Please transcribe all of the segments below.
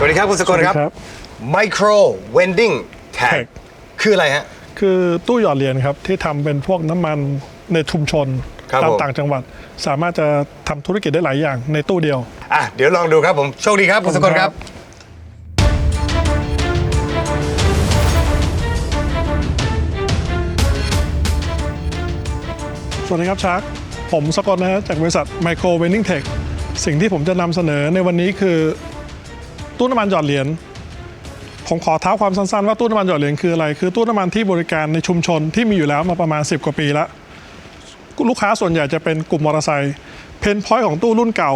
สวัสดีครับคุณสกลครับ สวัสดีครับ Micro Vending Tag Tag คืออะไรฮะ คือตู้หยอดเหรียญครับที่ทำเป็นพวกน้ำมันในชุมชนครับตามผม ต่างจังหวัด สามารถจะทำธุรกิจได้หลายอย่างในตู้เดียว อะเดี๋ยวลองดูครับผมโชคดีครับคุณสกลครับ สวัสดีครับชาร์คผมสกลนะฮะจากบริษัท Micro Vending Tech สิ่งที่ผมจะนำเสนอในวันนี้คือ ตู้น้ำมันหยอดเหรียญผมขอเท้าความสั้นๆว่าตู้น้ำมันหยอดเหรียญคืออะไร คือตู้น้ำมันที่บริการในชุมชนที่มีอยู่แล้วมาประมาณ 10 กว่าปีแล้ว ลูกค้าส่วนใหญ่จะเป็นกลุ่มมอเตอร์ไซค์เพนพอยต์ของตู้รุ่นเก่า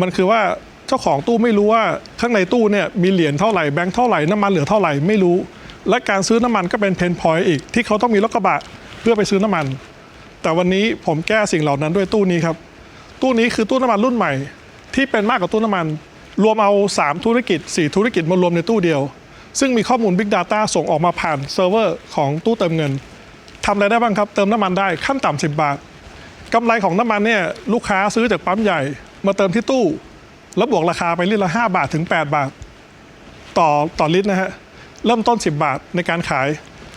มันคือว่าเจ้าของตู้ไม่รู้ว่าข้างในตู้เนี่ยมีเหรียญเท่าไหร่แบงค์เท่าไหร่น้ำมันเหลือเท่าไหร่ไม่รู้ และการซื้อน้ำมันก็เป็นเพนพอยต์อีกที่เขาต้องมีรถกระบะเพื่อไปซื้อน้ำมัน แต่วันนี้ผมแก้สิ่งเหล่านั้นด้วยตู้นี้ครับตู้นี้คือตู้น้ำมันรุ่นใหม่ ที่เป็นมากกว่าตู้น้ำมัน รวมเอา 3 ธุรกิจ 4 ธุรกิจมารวมในตู้เดียว ซึ่งมีข้อมูล Big Data ส่งออกมาผ่านเซิร์ฟเวอร์ของตู้เติมเงินทำอะไรได้บ้างครับ เติมน้ำมันได้ขั้นต่ำ10 บาทกำไรของน้ำมันเนี่ยลูกค้าซื้อจากปั๊มใหญ่ มาเติมที่ตู้ แล้วบวกราคาไปลิตรละ 5 บาทถึง 8 บาท ต่อต่อลิตรนะฮะเริ่มต้น 10 บาทในการขาย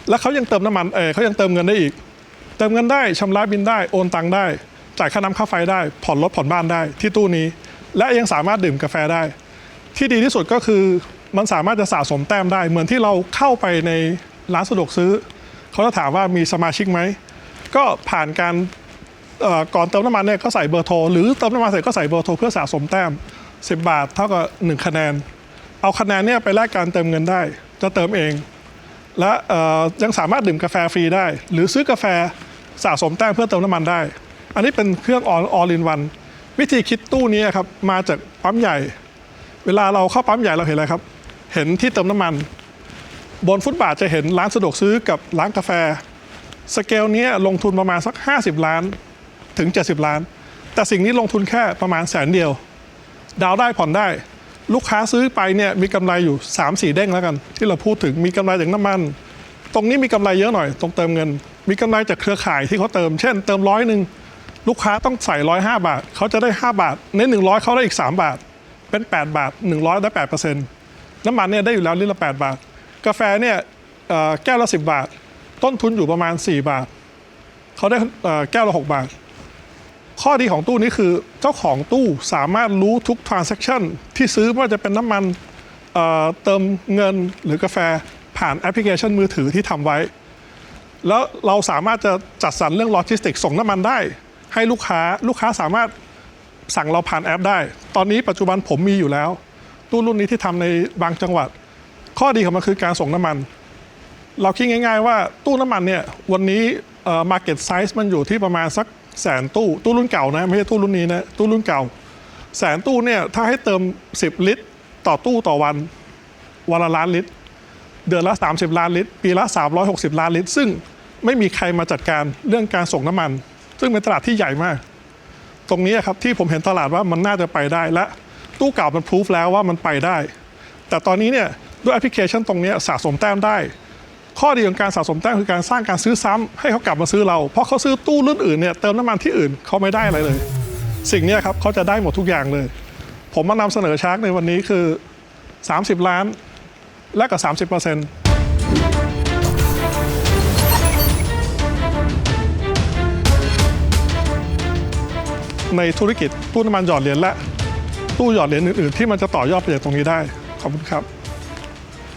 แล้วเขายังเติมน้ำมันเออเขายังเติมเงินได้อีก เติมเงินได้ชำระบินได้โอนตังค์ได้ จ่ายค่าน้ำค่าไฟได้ ผ่อนรถผ่อนบ้านได้ที่ตู้นี้ และยังสามารถดื่มกาแฟได้ ที่ดีที่สุดก็คือมันสามารถจะสะสมแต้มได้ เหมือนที่เราเข้าไปในร้านสะดวกซื้อ เขาจะถามว่ามีสมาชิกไหม ก็ผ่านการก่อนเติมน้ำมันเนี่ยก็ใส่เบอร์โทร หรือเติมน้ำมันเสร็จก็ใส่เบอร์โทรเพื่อสะสมแต้ม 10 บาทเท่ากับ 1 คะแนน เอาคะแนนเนี่ยไปแลกการเติมเงินได้ จะเติมเอง และยังสามารถดื่มกาแฟฟรีได้ หรือซื้อกาแฟสะสมแต้มเพื่อเติมน้ำมันได้ อันนี้เป็นเครื่อง all all in one วิ วิธีคิดตู้นี้ครับมาจากปั๊มใหญ่ เวลาเราเข้าปั๊มใหญ่เราเห็นอะไรครับ เห็นที่เติมน้ำมัน บนฟุตบาทจะเห็นร้านสะดวกซื้อกับร้านกาแฟ สเกลนี้ลงทุนประมาณสัก 50 ล้านถึง 70 ล้าน แต่สิ่งนี้ลงทุนแค่ประมาณแสนเดียว ดาวได้ผ่อนได้ ลูกค้าซื้อไปเนี่ยมีกำไรอยู่ 3-4 เด้งแล้วกัน ที่เราพูดถึงมีกำไรจากน้ำมัน ตรงนี้มีกำไรเยอะหน่อย ตรงเติมเงิน มีกำไรจากเครือข่ายที่เขาเติม เช่น เติมร้อยหนึ่ง ลูกค้าต้องใส่ร้อยห้าบาท เขาจะได้ 5 บาท ใน 100 เขาได้อีก 3 บาท เป็น 8 บาท 100 ได้8เปอร์เซ็นต์น้ำมันเนี่ยได้อยู่แล้วลิตรละ 8 บาท กาแฟเนี่ยแก้วละ 10 บาท ต้นทุนอยู่ประมาณ 4 บาท เขาได้แก้วละ 6 บาท ข้อดีของตู้นี้คือเจ้าของตู้สามารถรู้ทุก transaction ที่ซื้อไม่ว่าจะเป็นน้ำมันเเติมเงินหรือกาแฟผ่านแอปพลิเคชันมือถือที่ทำไว้ แล้วเราสามารถจะจัดสรรเรื่องโลจิสติกส่งน้ำมันได้ ให้ลูกค้าลูกค้าสามารถสั่งเราผ่านแอปได้ ตอนนี้ปัจจุบันผมมีอยู่แล้วตู้รุ่นนี้ที่ทำในบางจังหวัด ข้อดีของมันคือการส่งน้ำมัน เราคิดง่าย ๆ ว่าตู้น้ำมันเนี่ยวันนี้เอ่อ market size มันอยู่ที่ประมาณสักแสนตู้ตู้รุ่นเก่านะไม่ใช่ตู้รุ่นนี้นะตู้รุ่นเก่า แสนตู้เนี่ยถ้าให้เติม 10 ลิตร ต่อตู้ต่อวันวันละล้านลิตร เดือนละ 30 ล้านลิตร ปีละ 360 ล้านลิตร ซึ่งไม่มีใครมาจัดการเรื่องการส่งน้ำมัน ซึ่งเป็นตลาดที่ใหญ่มาก ตรงนี้ครับที่ผมเห็นตลาดว่ามันน่าจะไปได้ และตู้เก่ามันพิสูจแล้วว่ามันไปได้ แต่ตอนนี้เนี่ยด้วยแอปพลิเคชันตรงนี้สะสมแต้มได้ ข้อดีของการสะสมแต้มคือการสร้างการซื้อซ้ำให้เขากลับมาซื้อเรา เพราะเขาซื้อตู้รุ่นอื่นเนี่ยเติมน้ำมันที่อื่นเขาไม่ได้อะไรเลย สิ่งนี้ครับเขาจะได้หมดทุกอย่างเลย ผมมานำเสนอชาร์กในวันนี้คือ 30 ล้านและกับ 30%เในธุรกิจตู้น้ำมันหยอดเหรียญและตู้หยอดเหรียญอื่นๆ ที่มันจะต่อยอดไปจากตรงนี้ได้ขอบคุณครับ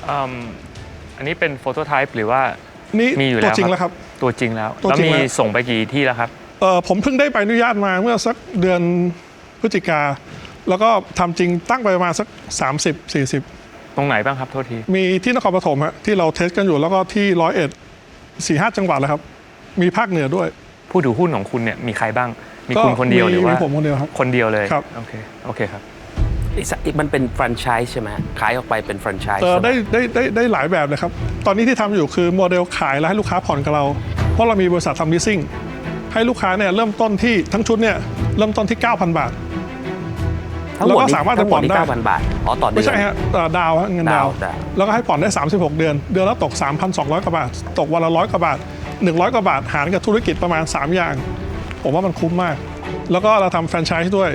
อืมอันนี้เป็นโฟโตไทป์หรือว่านี่มีอยู่ตัวแล้วจริงแล้วครับ ตัวจริงแล้วตัวแล้วจริงมีแล้วส่งไปกี่ที่แล้วครับเอ่อผมเพิ่งได้ใบอนุญาตมาเมื่อสักเดือนพฤศจิกา แล้วก็ทำจริงตั้งไปประมาณสัก 30 40 ตรงไหนบ้างครับโทษที มีที่นครปฐมฮะที่เราเทสกันอยู่แล้วก็ที่ร้อยเอ็ดสี่ห้าจังหวัดแล้วครับ มีภาคเหนือด้วย ผู้ถือหุ้นของคุณเนี่ยมีใครบ้าง มีก็คุณคนเดียวหรือว่าผมคนเดียวครับ คนเดียวเลยครับโอเคโอเคครับมันเป็นแฟรนไชส์ใช่ไหมฮะขายออกไปเป็นแฟรนไชส์เออใช่ไหมได้ได้ได้ได้หลายแบบเลยครับ ตอนนี้ที่ทำอยู่คือโมเดลขายแล้วให้ลูกค้าผ่อนกับเรา เพราะเรามีบริษัททำ leasing ให้ลูกค้าเนี่ยเริ่มต้นที่ทั้งชุดเนี่ยเริ่มต้นที่ 9,000 บาททั้งหมดแล้วก็นี้สามารถทั้งหมดจะผ่อนนี้ได้9,000 บาทอ๋อต่อเดืไม่อนใช่ฮะเอ่อดาวฮะเงินดาวดาวดาว แล้วก็ให้ผ่อนได้ 36 เดือน เดือนละตก 3,200 กว่าบาท ตกวันละร้อยกว่าบาท 100 กว่าบาทหารกับธุรกิจประมาณ 3 อย่าง ผมว่ามันคุ้มมาก แล้วก็เราทำแฟรนไชส์ด้วย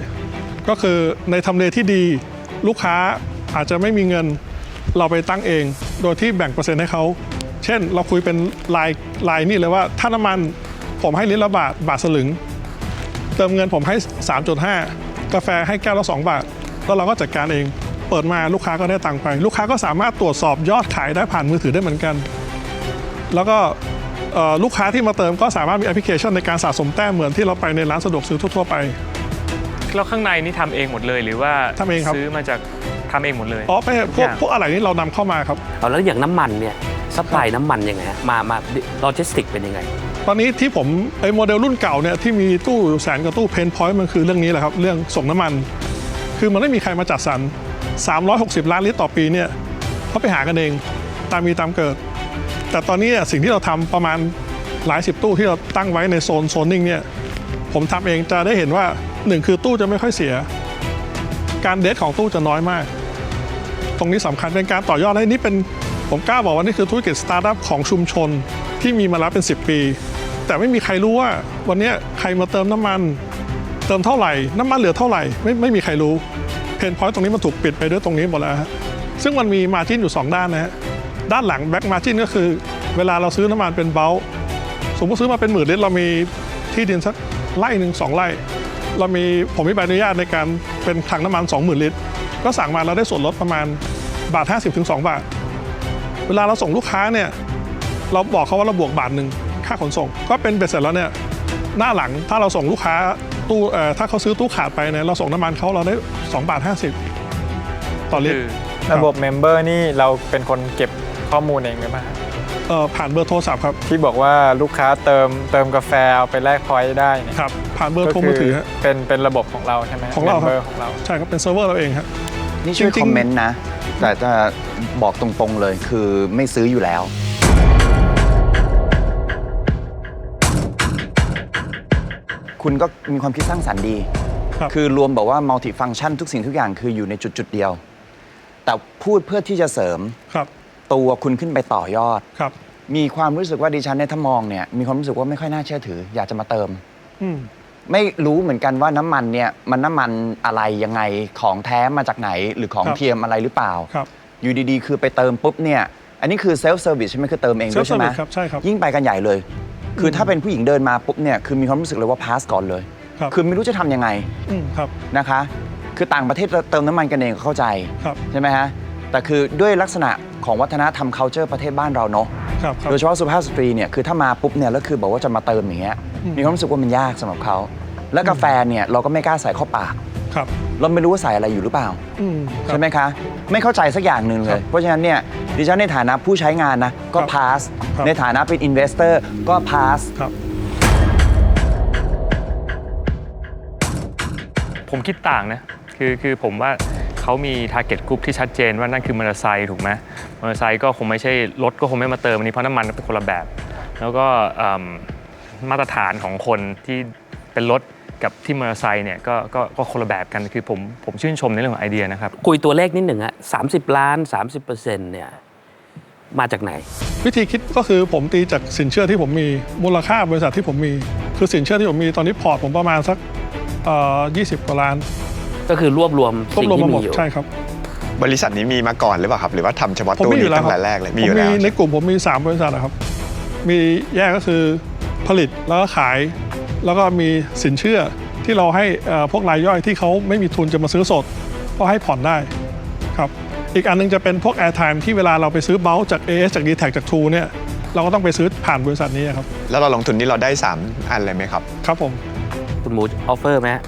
ก็คือในทำเลที่ดีลูกค้าอาจจะไม่มีเงินเราไปตั้งเอง โดยที่แบ่งเปอร์เซ็นต์ให้เขา เช่น เราคุยเป็นรายรายนี่เลยว่าถ้าน้ำมันผมให้ลิตรละบาทบาทสลึง เติมเงินผมให้ 3.5 กาแฟให้แก้วละ 2 บาท แล้วเราก็จัดการเอง เปิดมาลูกค้าก็ได้ตังค์ไป ลูกค้าก็สามารถตรวจสอบยอดขายได้ผ่านมือถือได้เหมือนกัน แล้วก็ ลูกค้าที่มาเติมก็สามารถมีแอปพลิเคชันในการสะสมแต้มเหมือนที่เราไปในร้านสะดวกซื้อทั่ว ๆ ไป แล้วข้างในนี่ทำเองหมดเลยหรือว่าทำเองครับ ซื้อมาจากทำเองหมดเลย อ๋อไม่ใช่พวกอย่างพวกอะไรนี่เรานำเข้ามาครับ เอาแล้วอย่างน้ำมันเนี่ยซัพพลายน้ำมันยังไงฮะมามาโลจิสติกเป็นยังไง ตอนนี้ที่ผมไอ้โมเดลรุ่นเก่าเนี่ยที่มีตู้แสนกว่าตู้เพนพอยต์มันคือเรื่องนี้แหละครับ เรื่องส่งน้ำมัน คือมันไม่มีใครมาจัดสรร 360 ล้านลิตรต่อปีเนี่ยเขาไปหากันเอง ตามมีตามเกิด แต่ตอนนี้เนี่ยสิ่งที่เราทำประมาณหลายสิบตู้ที่เราตั้งไว้ในโซนโซนนิ่งเนี่ยผมทำเองจะได้เห็นว่าหนึ่งคือตู้จะไม่ค่อยเสีย การเดทของตู้จะน้อยมาก ตรงนี้สำคัญเป็นการต่อยอดให้นี่เป็นผมกล้าบอกว่านี่คือธุรกิจสตาร์ทอัพของชุมชนที่มีมาแล้วเป็น 10 ปี แต่ไม่มีใครรู้ว่า วันนี้ใครมาเติมน้ำมัน เติมเท่าไหร่ น้ำมันเหลือเท่าไหร่ไม่ไม่มีใครรู้เพนพอยต์ตรงนี้มันถูกปิดไปด้วยตรงนี้หมดแล้วฮะซึ่งมันมีมาจิ้นอยู่ 2 ด้านนะฮะ ด้านหลังแบ็กมาจิ้นก็คือ เวลาเราซื้อน้ำมันเป็นเบลสมมติซื้อมาเป็นหมื่นลิตรเรามีที่ดินสักไร่หนึ่งสองไร่ เรามีผมมีใบอนุญาตในการเป็นถังน้ำมัน 20,000 ลิตร ก็สั่งมาเราได้ส่วนลดประมาณบาท 50ถึง2บาท เวลาเราส่งลูกค้าเนี่ยเราบอกเขาว่าเราบวกบาทหนึ่งค่าขนส่ง ก็เป็นเบ็ดเสร็จแล้วเนี่ยหน้าหลังถ้าเราส่งลูกค้าตู้เอ่อถ้าเขาซื้อตู้ขาดไปเนี่ยเราส่งน้ำมันเขาเราได้2บาท50ต่อลิตคืรอระบบเมมเบอร์นี่เราเป็นคนเก็บ ข้อมูลเองหรือเปล่าครับเอ่อผ่านเบอร์โทรศัพท์ครับที่บอกว่าลูกค้าเติมเติมกาแฟเอาไปแลกพอยต์ได้เนี่ยครับผ่านเบอร์โทรมือถือฮะ เป็นเป็นระบบของเราใช่ไหมของเราครับเมมเบอร์ของเรา ใช่ครับเป็นเซิร์ฟเวอร์เราเองฮะนี่ช่วยจริงๆคอมเมนต์นะ แต่จะบอกตรงๆเลยคือไม่ซื้ออยู่แล้ว คุณก็มีความคิดสร้างสรรค์ดี ครับ คือรวมแบบว่ามัลติฟัง c t ชันทุกสิ่งทุกอย่างคืออยู่ในจุดจุดๆเดียว แต่พูดเพื่อที่จะเสริม ครับ ตัวคุณขึ้นไปต่อยอด ครับ มีความรู้สึกว่าดิฉันในยถ้ามองเนี่ยมีความรู้สึกว่าไม่ค่อยน่าเชื่อถือ อยากจะมาเติม อืม ไม่รู้เหมือนกันว่าน้ำมันเนี่ยมันน้ำมันอะไรยังไงของแท้มาจากไหนหรือของครับ เทียมอะไรหรือเปล่า ครับอยู่ดีๆ คือไปเติมปุ๊บเนี่ย อันนี้คือเซลฟ์เซอร์วิสใช่ไหมคือเติมเองด้วยใช่ไหม Self-service ครับ ใช่ครับ ยิ่งไปกันใหญ่เลย คือถ้าเป็นผู้หญิงเดินมาปุ๊บเนี่ยคือมีความรู้สึกเลยว่าพาสก่อนเลย ครับ คือไม่รู้จะทำยังไงอืมครับ นะคะ คือต่างประเทศเติมน้ำมันกันเองเข้าใจ ครับ ใช่ไหมฮะ แต่คือด้วยลักษณะของวัฒนธรรม culture ประเทศบ้านเราเนาะครับครับ โดยเฉพาะสุภาพสตรีเนี่ยคือถ้ามาปุ๊บเนี่ยแล้วคือบอกว่าจะมาเติมอย่างเงี้ยอืม มีความรู้สึกว่ามันยากสำหรับเขาแล้วกาแฟเนี่ยเราก็ไม่กล้าใส่เข้าปาก ครับเราไม่รู้ว่าใส่อะไรอยู่หรือเปล่า อืมครับ ใช่ไหมคะ ไม่เข้าใจสักอย่างหนึ่งเลครัย บเพราะฉะนั้นเนี่ยดิฉันในฐานะผู้ใช้งานนะ ก็ครับพาส ครับ ในฐานะเป็นอินเวสเตอร์ก็พาส ครับ ผมคิดต่างนะ คือคือผมว่า เขามี t a r g e t group ที่ชัดเจนว่านั่นคือมอเตอร์ไซค์ถูกไหมมอเตอร์ไซค์ก็คงไม่ใช่รถก็คงไม่มาเติมอันนี้เพราะน้ำมันเป็นคนละแบบ แล้วก็เอิ่มมาตรฐานของคนที่เป็นรถกับที่มอเตอร์ไซค์เนี่ยก็ก็ก็คนละแบบกันคือผมผมชื่นชมในเรื่องของไอเดียนะครับ คุยตัวเลขนิดหนึ่งอะ30ล้าน 30%เนี่ยมาจากไหน วิธีคิดก็คือผมตีจากสินเชื่อที่ผมมีมูลค่าบริษัทที่ผมมี คือสินเชื่อที่ผมมีตอนนี้พอร์ตผมประมาณสักเอ่อ20กว่าล้าน ก็คือรวบรวมรวบสิ่งรวมที่มาหมมีดอยู่ใช่ครับ บริษัทนี้มีมาก่อนหรือเปล่าครับ หรือว่าทำเฉพาะผมตู้มีอนี้ยู่แล้วตั้คงรับแต่แรกเลยผมีอยู่แล้วในกลุ่มผมมี 3 บริษัทนะครับ มีแยกก็คือผลิตแล้วก็ขาย แล้วก็มีสินเชื่อที่เราให้เอ่อพวกรายย่อยที่เขาไม่มีทุนจะมาซื้อสด ก็ให้ผ่อนได้ครับอีกอันหนึงจะเป็นพวก Airtime ที่เวลาเราไปซื้อเบลจาก AS จาก d t แทจาก True เนี่ยเราก็ต้องไปซื้อผ่านบริษัทนี้ครับ แล้วเราลงทุนนี่เราได้ 3 อันเลยไหมครับ ครับผม คุณหมูออฟเฟอร์ไหมฮะ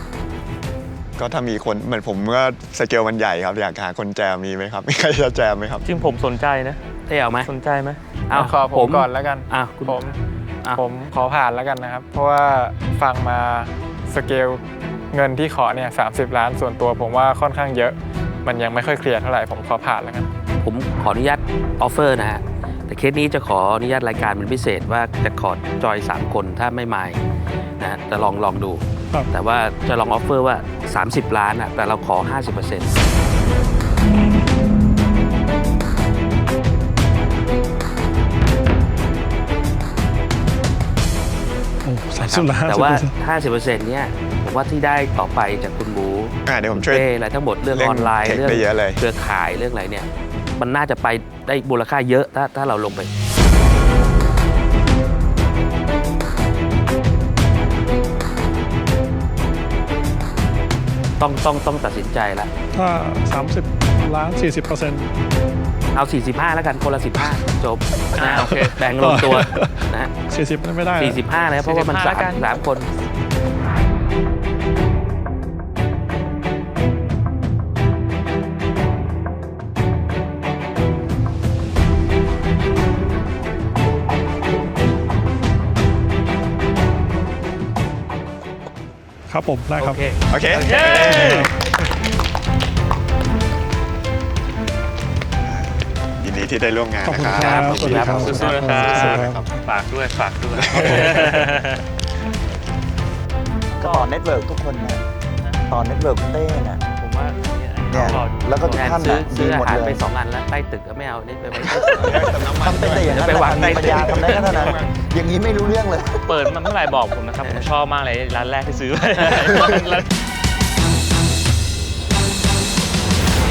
ก็ถ้ามีคนเหมือนผมก็สเกลมันใหญ่ครับ อยากหาคนแจมมีไหมครับมีใครจะแจมไหมครับ จริงผมสนใจนะได้เอาไหมสนใจไหมเอาขอผมก่อนแล้วกันอะคุณผมอะผมขอผ่านแล้วกันนะครับ เพราะว่าฟังมาสเกลเงินที่ขอเนี่ยสาล้านส่วนตัวผมว่าค่อนข้างเยอะ มันยังไม่ค่อยเคลียร์เท่าไหร่ผมขอผ่านแล้วกันผมขออนุญาตออฟเฟอร์นะฮะแต่เคสนี้จะขออนุญาตรายการเป็นพิเศษว่าจะขอจอย 3 คนถ้าไม่มายนะฮะจะลองลองดู ครับ แต่ว่าจะลองออฟเฟอร์ว่า 30 ล้านอะแต่เราขอ 50%โอ้สามสิบล้านแต่ว่า 50%เนี่ยผมว่าที่ได้ต่อไปจากคุณหมูอ่าเดี๋ยวผมช่วย เป้อะไรทั้งหมดเรื่องเรื่องออนไลน์เทคเรื่องไปเยอะเลย เครือข่ายเรื่องอะไรเนี่ย มันน่าจะไปได้มูลค่าเยอะถ้าถ้าเราลงไป ต้องต้องต้องตัดสินใจแล้วถ้า 30 ล้าน 40เปอร์เซ็นต์ เอา 45 แล้วกันคนละ15 จบอ่านะโอเค แบ่งลงตัวนะ40 ไม่ได้นะ45เลยเพราะว่ามัน45สาแล้วมกัน สามคน ครับผมได้ครับโอเคโอเคเย้ยินดีที่ได้ร่วมงานขอบนะคุณคครัรับบสวัสดีครับสู้ๆนะครับสวัสดีครับ ฝากด้วยฝากด้วย ก็ต่อเน็ตเวิร์กทุกคนนะต่อเน็ตเวิร์กคุณเต้น่ะผมว่า เนี่ยเนี่ยรอดูแล้วก็ทุกแทนท่านซื้อน่ะซื้อดีหมอาดหารเลไปยสองอันแล้วใต้ตึกก็ไม่เอานี่ไปไว้ทำเป็นแต่อย่างนั้นไปวางมีใต้ปัญตึกญาทำได้แค่นั้นอย่างนี้ไม่รู้เรื่องเลย เปิดมันเมื่อไหร่บอกผมนะครับ ผมชอบมากเลยร้านแรกที่ซื้อไป